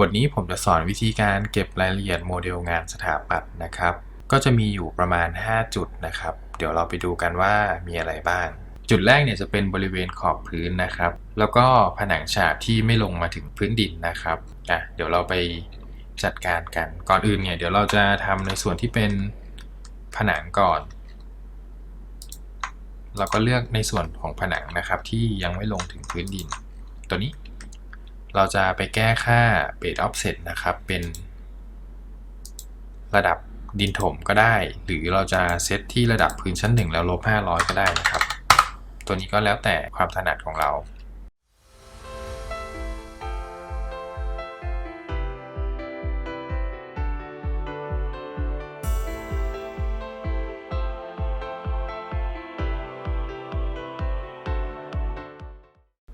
บทนี้ผมจะสอนวิธีการเก็บรายละเอียดโมเดลงานสถาปัตย์นะครับ ก็จะมีอยู่ประมาณ 5 จุดนะครับ เดี๋ยวเราไปดูกันว่ามีอะไรบ้าง จุดแรกเนี่ยจะเป็นบริเวณขอบพื้นนะครับ แล้วก็ผนังฉาบที่ไม่ลงมาถึงพื้นดินนะครับอะเดี๋ยวเราไปจัดการกัน ก่อนอื่นเนี่ยเดี๋ยวเราจะทำในส่วนที่เป็นผนังก่อน เราก็เลือกในส่วนของผนังนะครับที่ยังไม่ลงถึงพื้นดิน ตัวนี้ เราจะไปแก้ค่า base offset นะครับ เป็นระดับดินถมก็ได้ หรือเราจะเซตที่ระดับพื้นชั้น 1 แล้วลบ 500 ก็ได้นะครับ ตัวนี้ก็แล้วแต่ความถนัดของเรา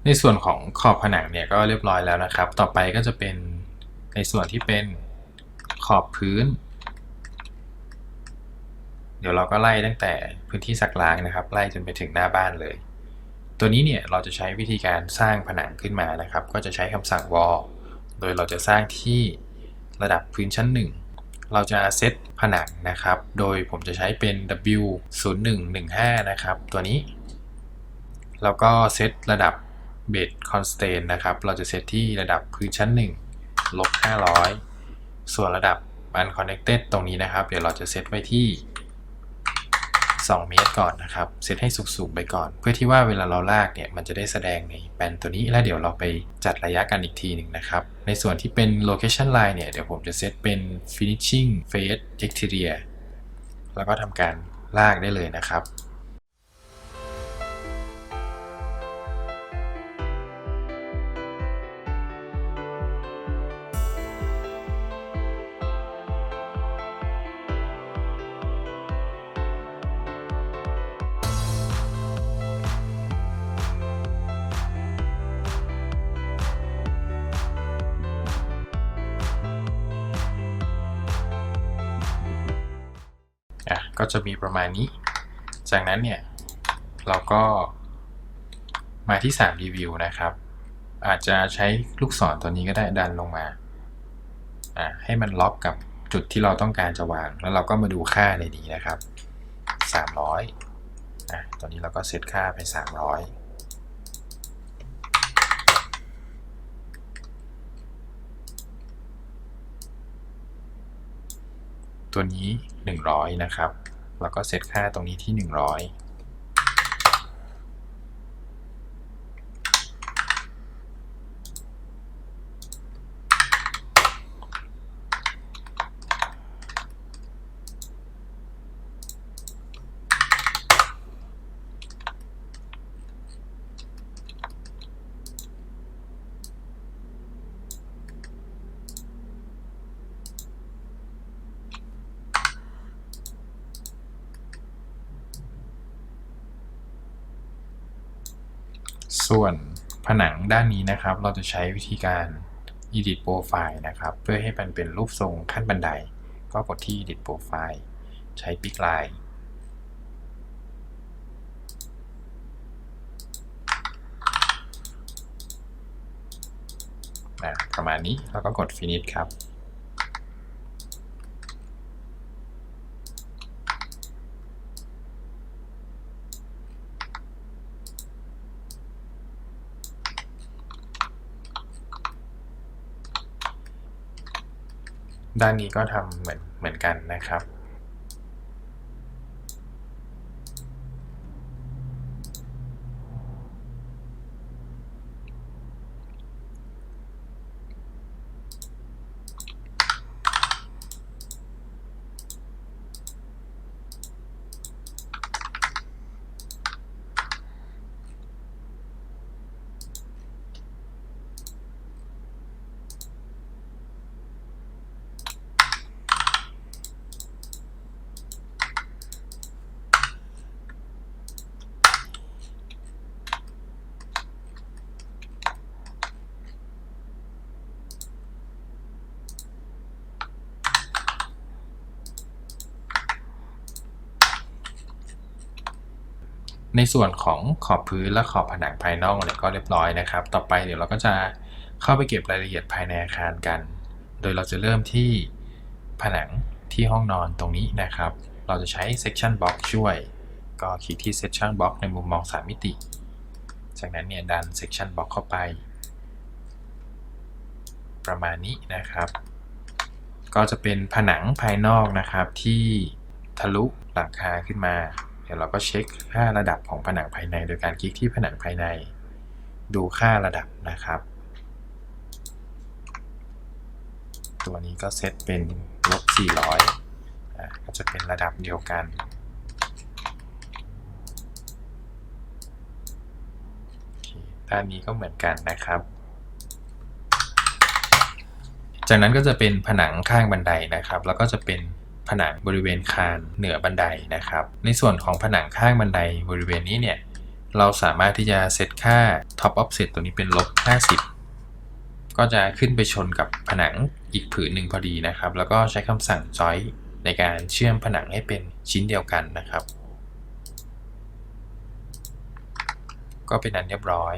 ในส่วนของขอบผนังเนี่ยก็เรียบร้อยแล้วนะครับ ต่อไปก็จะเป็นในส่วนที่เป็นขอบพื้น เดี๋ยวเราก็ไล่ตั้งแต่พื้นที่สักล้างนะครับ ไล่จนไปถึงหน้าบ้านเลย ตัวนี้เนี่ยเราจะใช้วิธีการสร้างผนังขึ้นมานะครับ ก็จะใช้คำสั่ง wall โดยเราจะสร้างที่ระดับพื้นชั้น 1 เราจะเซตผนังนะครับ โดยผมจะใช้เป็น W 0 1 1 5 นะครับ ตัวนี้ แล้วก็เซตระดับ bed constant นะครับ เราจะเซตที่ระดับพื้นชั้น 1 ลบ 500 ส่วนระดับ unconnected ตรงนี้นะครับ เดี๋ยวเราจะเซตไว้ที่ 2 เมตรก่อนนะครับ เซตให้สูงๆไปก่อน เพื่อที่ว่าเวลาเราลากเนี่ยมันจะได้แสดงในแปนตัวนี้ แล้วเดี๋ยวเราไปจัดระยะกันอีกทีหนึ่งนะครับ ในส่วนที่เป็น location line เนี่ย เดี๋ยวผมจะเซตเป็น finishing face exterior แล้วก็ทำการลากได้เลยนะครับ ก็จะมีประมาณนี้ จากนั้นเนี่ย เราก็มาที่3รีวิวนะครับ อาจจะใช้ลูกศรตัวนี้ก็ได้ดันลงมา ให้มันล็อกกับจุดที่เราต้องการจะวาง แล้วเราก็มาดูค่าในนี้นะครับ 300อะตอนนี้เราก็เซตค่าไป 300 ตัวนี้ 100 นะครับ แล้วก็เซตค่าตรงนี้ที่ 100 ส่วนผนังด้านนี้นะครับ เราจะใช้วิธีการ edit profile นะครับ เพื่อให้มันเป็นรูปทรงขั้นบันได ก็กดที่ edit profile ใช้ pick line ประมาณนี้แล้วก็กด finish ครับ ด้านนี้ก็ทำเหมือนเหมือนกันนะครับ ในส่วนของขอบพื้นและขอบผนังภายนอกเนี่ยก็เรียบร้อยนะครับ ต่อไปเดี๋ยวเราก็จะเข้าไปเก็บรายละเอียดภายในอาคารกัน โดยเราจะเริ่มที่ผนังที่ห้องนอนตรงนี้นะครับ เราจะใช้ section box ช่วย ก็คลิกที่ section box ในมุมมอง 3 มิติ จากนั้นเนี่ยดัน section box เข้าไป ประมาณนี้นะครับ ก็จะเป็นผนังภายนอกนะครับที่ทะลุหลังคาขึ้นมา เดี๋ยวเราก็เช็คค่าระดับของผนังภายใน โดยการคลิกที่ผนังภายใน ดูค่าระดับนะครับ ตัวนี้ก็เซตเป็นลบ400อะก็จะเป็นระดับเดียวกันด้านนี้ก็เหมือนกันนะครับ จากนั้นก็จะเป็นผนังข้างบันไดนะครับ แล้วก็จะเป็น ผนังบริเวณคานเหนือบันไดนะครับ ในส่วนของผนังข้างบันไดบริเวณนี้เนี่ยเราสามารถที่จะเซตค่า top offset ตัวนี้เป็นลบ 50 ก็จะขึ้นไปชนกับผนังอีกผืนหนึ่งพอดีนะครับ แล้วก็ใช้คำสั่ง join ในการเชื่อมผนังให้เป็นชิ้นเดียวกันนะครับ ก็เป็นอันเรียบร้อย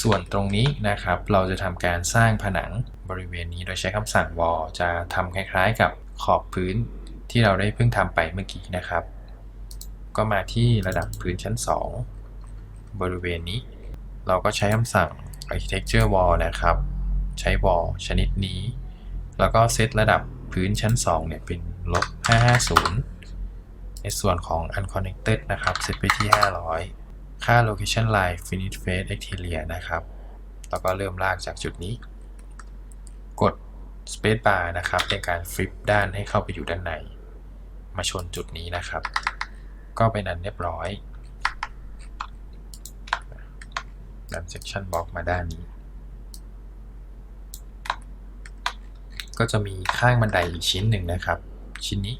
ส่วนตรงนี้นะครับ เราจะทำการสร้างผนังบริเวณนี้โดยใช้คำสั่ง wall จะทำคล้ายๆกับ ขอบพื้นที่เราได้เพิ่งทำไปเมื่อกี้นะครับ ก็มาที่ระดับพื้นชั้น 2 บริเวณนี้ เราก็ใช้คำสั่ง architecture wall นะครับ ใช้ wall ชนิดนี้ แล้วก็เซตระดับพื้นชั้น 2 เนี่ยเป็นลบ 550 ในส่วนของ unconnected นะครับ เซตไปที่ 500 ค่า location line finish face exterior นะครับ แล้วก็เริ่มลากจากจุดนี้ กด space bar นะครับในการฟลิปด้านให้เข้าไปอยู่ด้านใน มาชนจุดนี้นะครับ ก็เป็นอันเรียบร้อยดัน section box มาด้านนี้ ก็จะมีข้างบันไดอีกชิ้นหนึ่งนะครับ ชิ้นนี้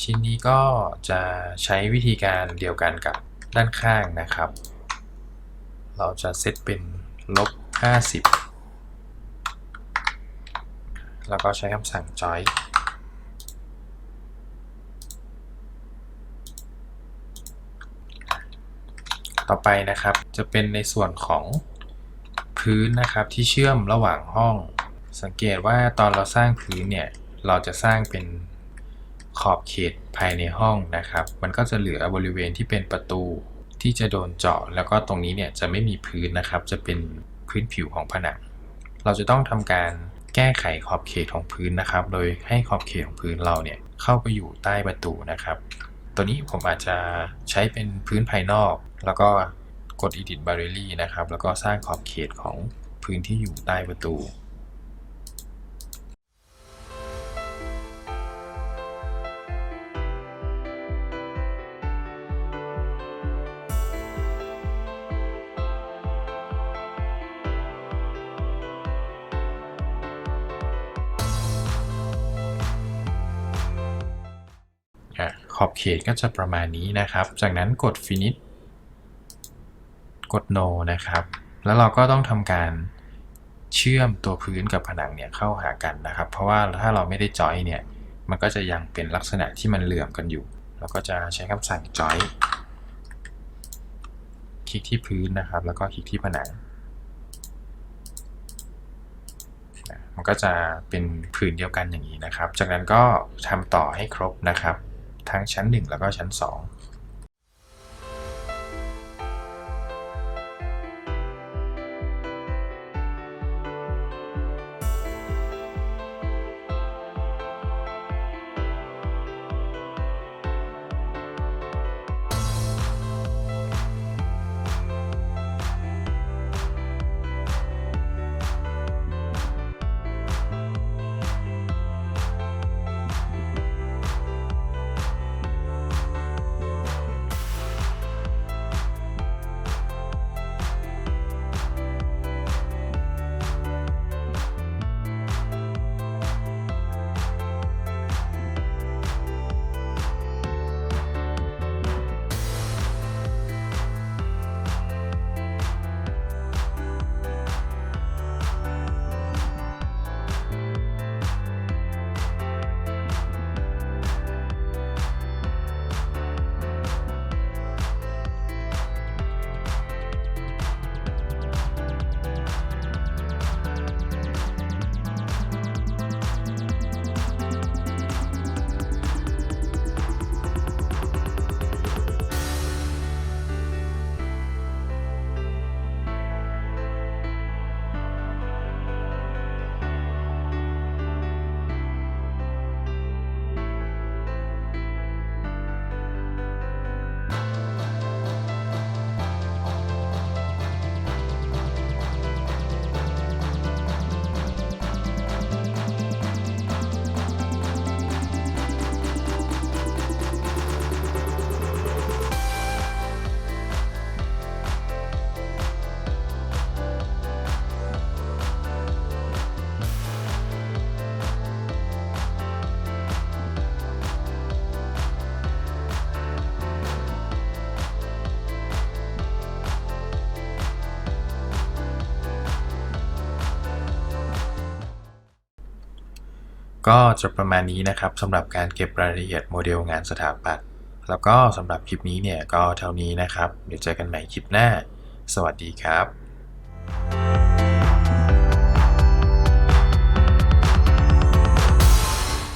ชิ้นนี้ก็จะใช้วิธีการเดียวกันกับด้านข้างนะครับ เราจะเซตเป็นลบ50 แล้วก็ใช้คำสั่ง join ต่อไปนะครับจะเป็นในส่วนของพื้นนะครับที่เชื่อมระหว่างห้อง สังเกตว่าตอนเราสร้างพื้นเนี่ยเราจะสร้างเป็นขอบเขตภายในห้องนะครับ มันก็จะเหลือบริเวณที่เป็นประตูที่จะโดนเจาะ แล้วก็ตรงนี้เนี่ยจะไม่มีพื้นนะครับ จะเป็นพื้นผิวของผนัง เราจะต้องทำการ แก้ไขขอบเขตของพื้นนะครับ โดยให้ขอบเขตของพื้นเราเนี่ยเข้าไปอยู่ใต้ประตูนะครับ ตัวนี้ผมอาจจะใช้เป็นพื้นภายนอก แล้วก็กด edit barrier นะครับ แล้วก็สร้างขอบเขตของพื้นที่อยู่ใต้ประตู ขอบเขตก็จะประมาณนี้นะครับ จากนั้นกด finish กด no นะครับ แล้วเราก็ต้องทำการเชื่อมตัวพื้นกับผนังเนี่ยเข้าหากันนะครับ เพราะว่าถ้าเราไม่ได้จอยเนี่ย มันก็จะยังเป็นลักษณะที่มันเหลื่อมกันอยู่ เราก็จะใช้คำสั่งจอยคลิกที่พื้นนะครับ แล้วก็คลิกที่ผนัง มันก็จะเป็นผืนเดียวกันอย่างนี้นะครับ จากนั้นก็ทำต่อให้ครบนะครับ ทั้งชั้น 1 แล้วก็ชั้น 2 ก็จะประมาณนี้นะครับสำหรับการเก็บรายละเอียดโมเดลงานสถาปัตย์แล้วก็สำหรับคลิปนี้เนี่ยก็เท่านี้นะครับ เดี๋ยวเจอกันใหม่คลิปหน้า สวัสดีครับ